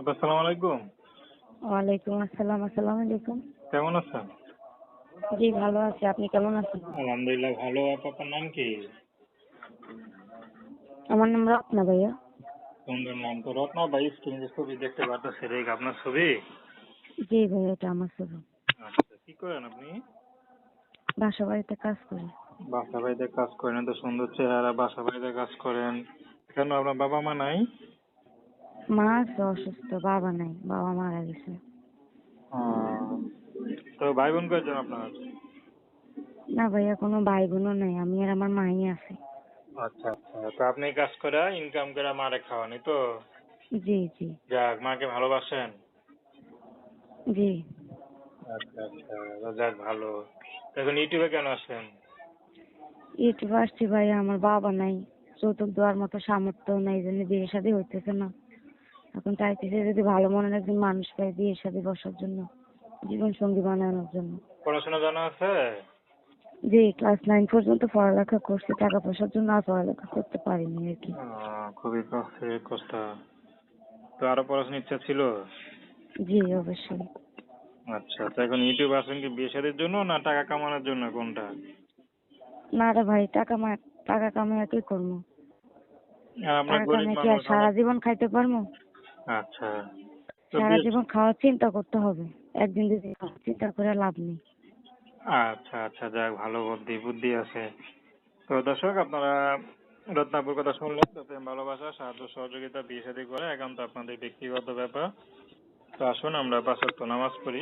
আসসালামু আলাইকুম। ওয়ালাইকুম আসসালাম আসসালামু আলাইকুম। কেমন আছেন? জি ভালো আছি। আপনি কেমন আছেন? আলহামদুলিল্লাহ ভালো। আপনার নাম কি? আমার নাম রত্না ভাইয়া। সুন্দর নাম তো রত্না। ভাই স্ক্রিনে ছবি দেখতে পারতেছি রে আপনার ছবি? জি ভাইয়া এটা আমার ছবি। আচ্ছা কি করেন আপনি? বাসা বাড়িতে কাজ করি। বাসা বাড়িতে কাজ করেন তো সুন্দর চেহারা বাসা বাড়িতে কাজ করেন। কেন আপনার বাবা মা নাই? মা আছে অসুস্থ বাবা নাই বাবা মারা গেছে। তো ভাই বোন কয়জন আপনার? না ভাইয়া কোনো ভাই বোনও নেই আমি আর আমার মাই আছে। আচ্ছা আচ্ছা তো আপনি কাজ করে ইনকাম করে মারে খাওয়ানি তো? জি জি। যাক মাকে ভালোবাসেন? জি। আচ্ছা আচ্ছা যাক ভালো। এখন ইউটিউবে কেন আসেন ইউটিউবে আসছি ভাইয়া আমার বাবা নাই যৌতুক দেওয়ার মতো সামর্থ্য নাই জন্য বিয়ে শাদী হইতেছে না। এখন চাইতেছি যদি ভালো মনের একজন মানুষ পাই বিয়ে শাদী বসার জন্য জীবন সঙ্গী বানানোর জন্য। পড়াশোনা জানা আছে? জি ক্লাস নাইন পর্যন্ত পড়ালেখা করছি টাকা পয়সার জন্য আর পড়ালেখা করতে পারিনি আর কি। খুবই কষ্টের কথা। তো আরও পড়াশোনার ইচ্ছা ছিল? জি অবশ্যই। আচ্ছা তো এখন ইউটিউব আসেন কি বিয়ে শাদীর জন্য না টাকা কামানোর জন্য কোনটা? না রে ভাই টাকা মা টাকা কামাই কি করব? আর আমরা গরিব মানুষ সারা জীবন খাইতে পারব? আচ্ছা। সারা জীবন খাওয়ার চিন্তা করতে হবে। একদিন দুদিন চিন্তা করে লাভ নেই। আচ্ছা আচ্ছা যাক ভালো বুদ্ধি বুদ্ধি আছে। তো দর্শক আপনারা রত্নাপুর কথা শুনলেন তো প্রেম ভালোবাসা সাহায্য সহযোগিতা বিয়ে শাদী করে একান্ত আপনাদের ব্যক্তিগত ব্যাপার। তো আসুন আমরা পাঁচ ওয়াক্ত নামাজ পড়ি।